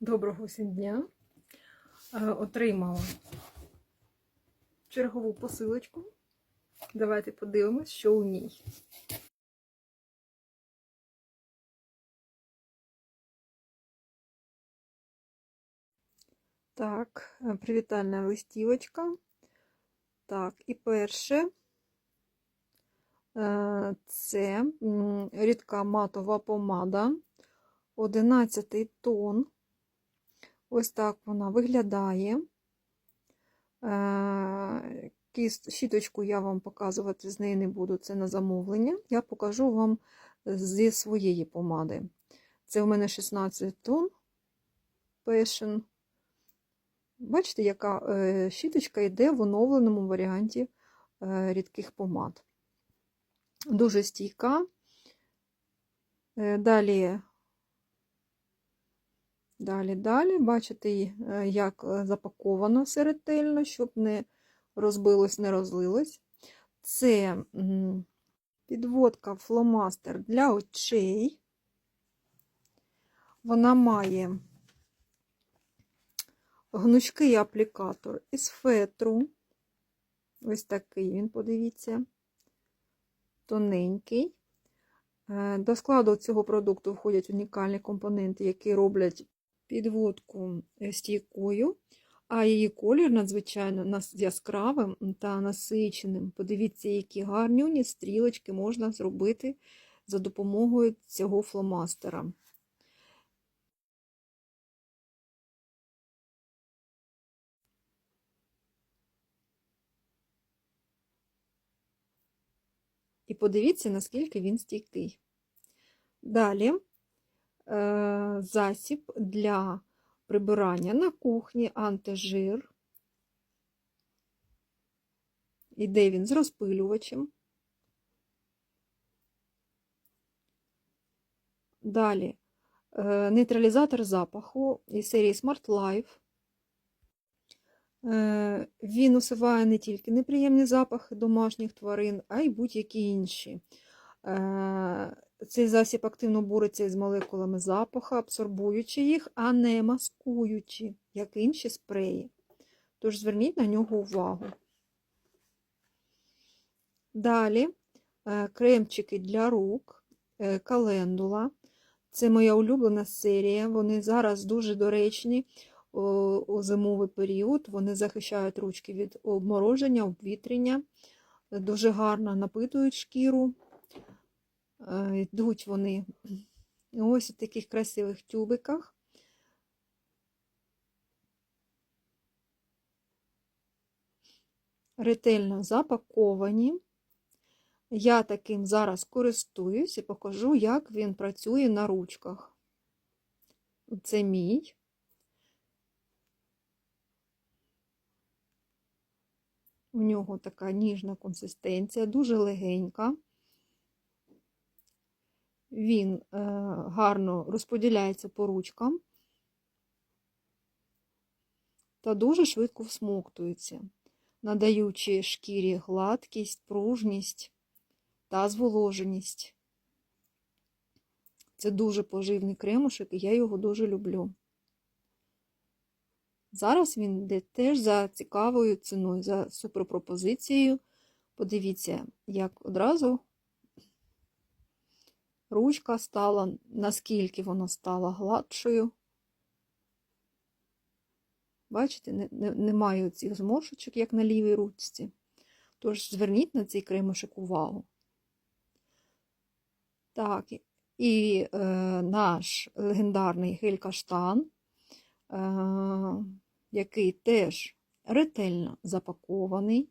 Доброго всім дня. Е, Отримала чергову посилочку. Давайте подивимось, що у ній. Так, е, привітальна листівочка. Так, і перше е, це рідка матова помада, 11 тон. Ось так вона виглядає. Е, щіточку я вам показувати з неї не буду, це на замовлення. Я покажу вам зі своєї помади. Це у мене 16 тонн Passion. Бачите, яка е, щіточка йде в оновленому варіанті е, рідких помад. Дуже стійка. Далі Далі, далі, бачите, е, як запаковано все ретельно, щоб не розбилось, не розлилось. Це підводка фломастер для очей. Вона має гнучкий аплікатор із фетру. Ось такий він, подивіться, тоненький. Е, До складу цього продукту входять унікальні компоненти, які роблять підводку стійкою, а її колір надзвичайно яскравим та насиченим. Подивіться, які гарнюні стрілочки можна зробити за допомогою цього фломастера. І подивіться, наскільки він стійкий. Далі е, засіб для прибирання на кухні, антижир. Іде він з розпилювачем. Далі е, нейтралізатор запаху із серії Smart Life. Е, Він усуває не тільки неприємні запахи домашніх тварин, а й будь-які інші. Е, Цей засіб активно бореться із молекулами запаху, абсорбуючи їх, а не маскуючи, як інші спреї. Тож зверніть на нього увагу. Далі е, кремчики для рук, е, календула. Це моя улюблена серія. Вони зараз дуже доречні у зимовий період. Вони захищають ручки від обмороження, обвітрення, дуже гарно напитують шкіру. Йдуть вони ось у таких красивих тюбиках. Ретельно запаковані. Я таким зараз користуюсь і покажу, як він працює на ручках. Це мій. У нього така ніжна консистенція, дуже легенька. Він е, гарно розподіляється по ручкам та дуже швидко всмоктується, надаючи шкірі гладкість, пружність та зволоженість. Це дуже поживний кремушек, і я його дуже люблю. Зараз він йде теж за цікавою ціною, за суперпропозицією. Подивіться, як одразу ручка стала, наскільки вона стала гладшою. Бачите, немає не, цих зморшочок, як на лівій ручці. Тож зверніть на цей кремушек увагу. Так, і е, наш легендарний гель-каштан, е, який теж ретельно запакований,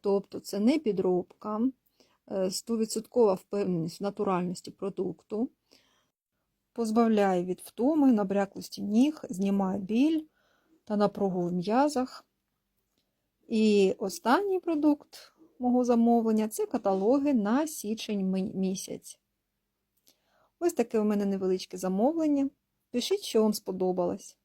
тобто це не підробка, 100% впевненість в натуральності продукту, позбавляє від втоми, набряклості ніг, знімає біль та напругу в м'язах. І останній продукт мого замовлення це каталоги на січень місяць. Ось таке у мене невеличке замовлення. Пишіть, що вам сподобалось.